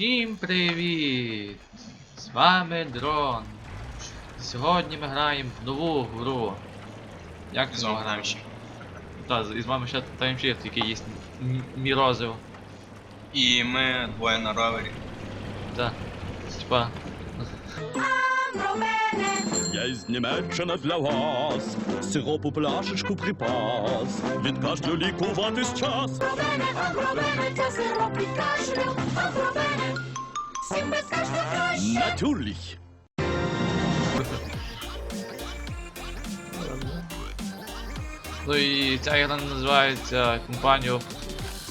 Всім привіт! З вами Дрон. Сьогодні ми граємо в нову гру. Як ми знову граємо? Так, і з вами ще таймшифт, який є мірозив. І ми двоє на ровері. Так. Типа. Я із Німеччини для вас, сиропу пляшечку припас, від кашлю лікуватись час. Пробене, пробене, це сироп від кашлю, пробене. Всім без кашлю краще. Натюрліх. Ну і ця гра називається компанію.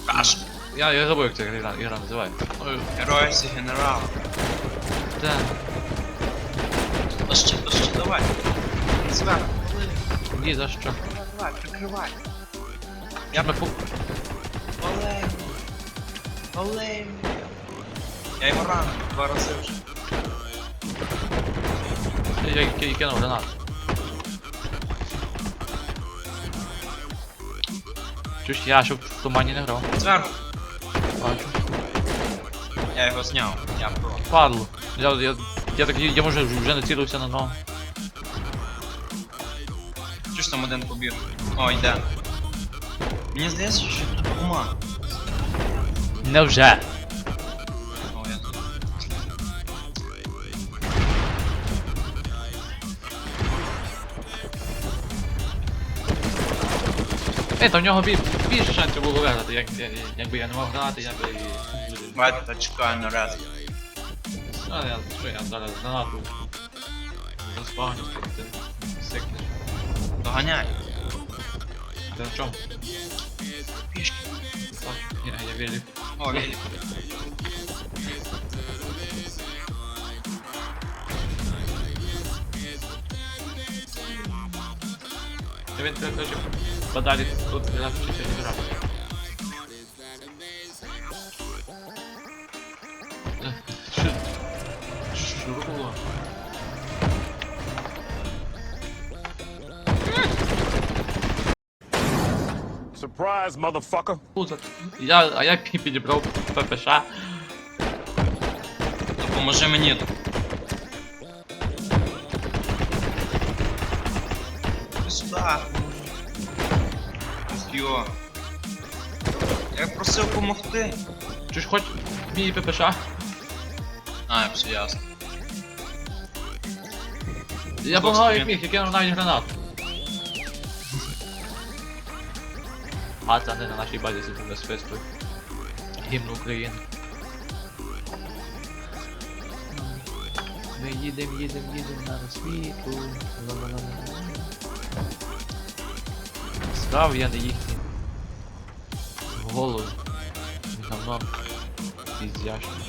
Каш! Я, я забув, як ця гра, гра називається. Ну, Герої всі генерали. так. Давай. Зверху. Ні, за що? Давай, прикривай. Я фу. Олей. Олей. Я його ранив два рази вже. Я, я, я кинув гранату. Чуєш, я щоб в тумані не грав. Зверху. Бачу. Я його зняв. Я про. Падло. Я, я, я так, я може вже націлився на ногу. Чуєш там один побіг? О, йде. Мені здається, що тут ума. Невже? О, я тут. Ей, та в нього бі- більше шансів було виграти, як, я- якби я не мав грати, я би... Бачите, та чекаю на ряд. А, я, що я зараз гранату заспавню, ти сикнеш. Доганяй. Ты на чем? Пешки. А, я, я велик. О, велик. Він, коротше, подалі тут не навчиться не грати. Surprise, motherfucker. Я, а я пі- підібрав ППШ. Допоможи мені сюди. Йо. Я просив допомогти. Чи ж хоч мій ППШ? А, все ясно. Я помагав як міг, я кинув навіть гранату. А це не на нашій базі сидимо списку. Гімн України. Ми їдем, їдем, їдем на розвіту. Став я на їхній голос. Гавно. Піздяшний.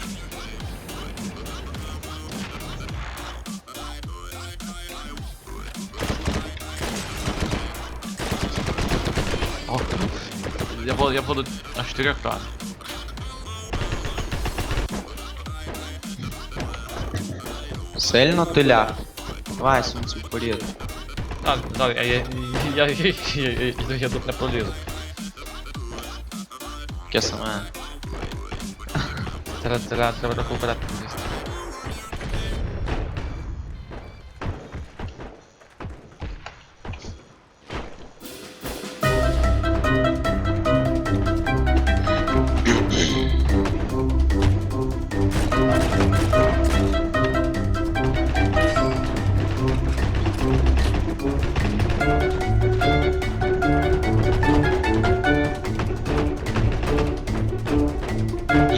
Ja vou, ja vou do... Acho que teria claro. Сели на теля. Давай, солнце, полезу. А, да, я, я, я, я, я, я тут не полезу. Я сама. Треба, треба, треба рахувати.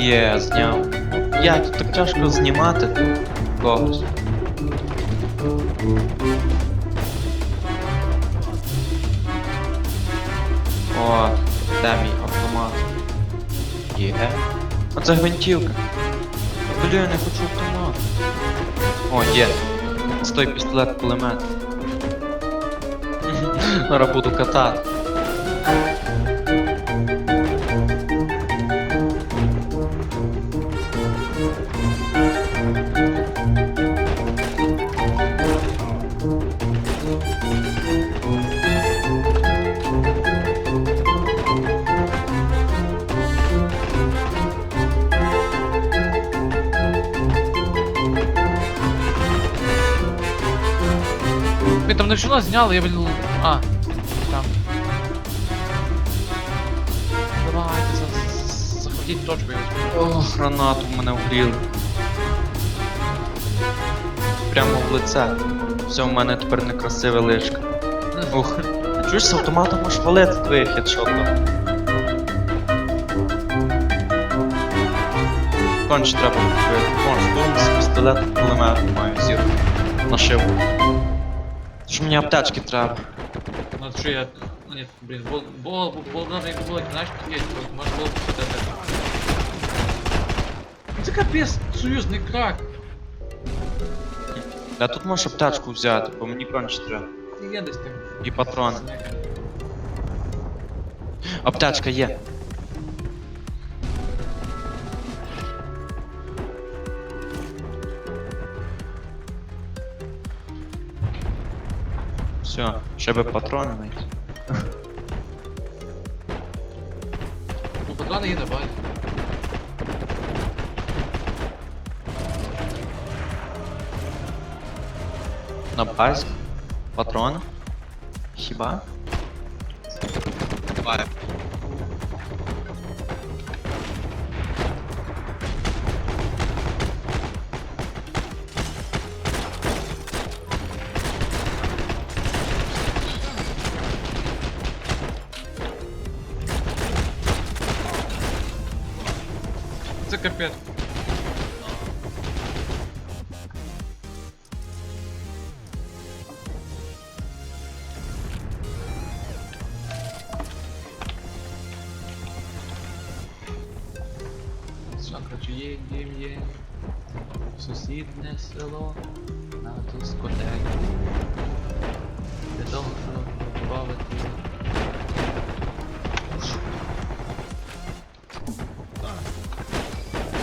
Є, зняв. Я тут так тяжко знімати когось. О, де мій автомат? Є. Оце гвинтівка. Блін, я не хочу автомат. О, є. Стой пістолет кулемет. Зараз буду катати. Я там начала, снял, я блин... А, захватіть точку. О, гранату мене вбили. Прямо в лице. Все, в мене тепер некрасиве личко. Ух. Чуєш, з автоматом можеш валити твоє хедшотом. Конч треба купити. Вон, штурм з пістолетом кулеметом маю зірку. Нашивку. Що мені аптечки треба? Ну що я. Ну ні, блін, було, було, було, було, як було, знаєш, є, може було б це. Ну Це капець, союзний крак. Я тут можеш аптечку взяти, бо мені конч треба. Ти є десь там. І патрони. Аптечка є. Все, ще би патрони Podlany ainda wali. Na base. Patrona. Shiba. Vai. Їдем, є в сусідне село на дискотеку. Для того, щоб побавити.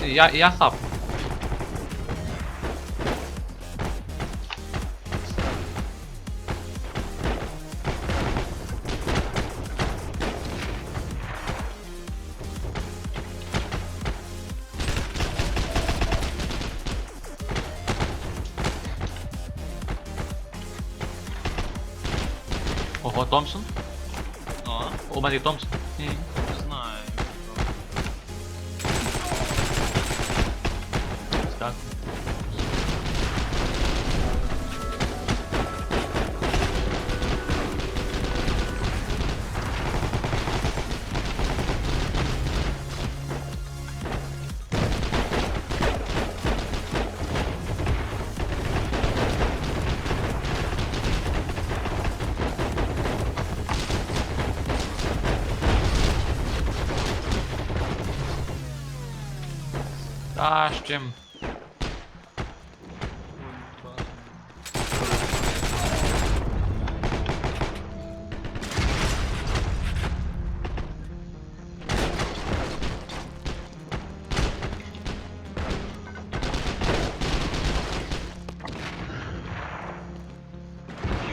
Я, я хап. Томпсон? О, У мене Томпсон. Ні. не знаю. Так. Тащим.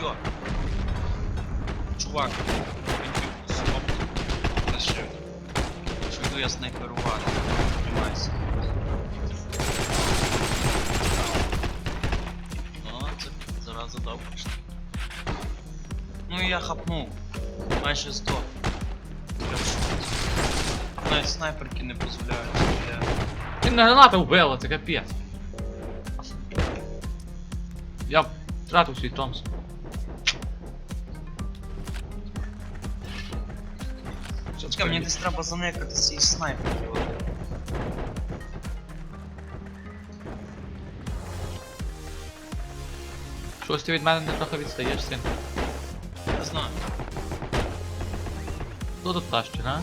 Йо. Чувак, він стоп. Лишив. Що йду я снайперувати. Тримайся. зараза довго. Ну і я хапнув. Майже 100. Навіть снайперки не дозволяють. Я... Ти мене граната вбила, це капець. Я втратив свій Томпсон. Що Чекай, мені десь треба заникати ці снайперки. Щось ти від мене не трохи відстаєш, син. Не знаю. Хто тут тащить, а?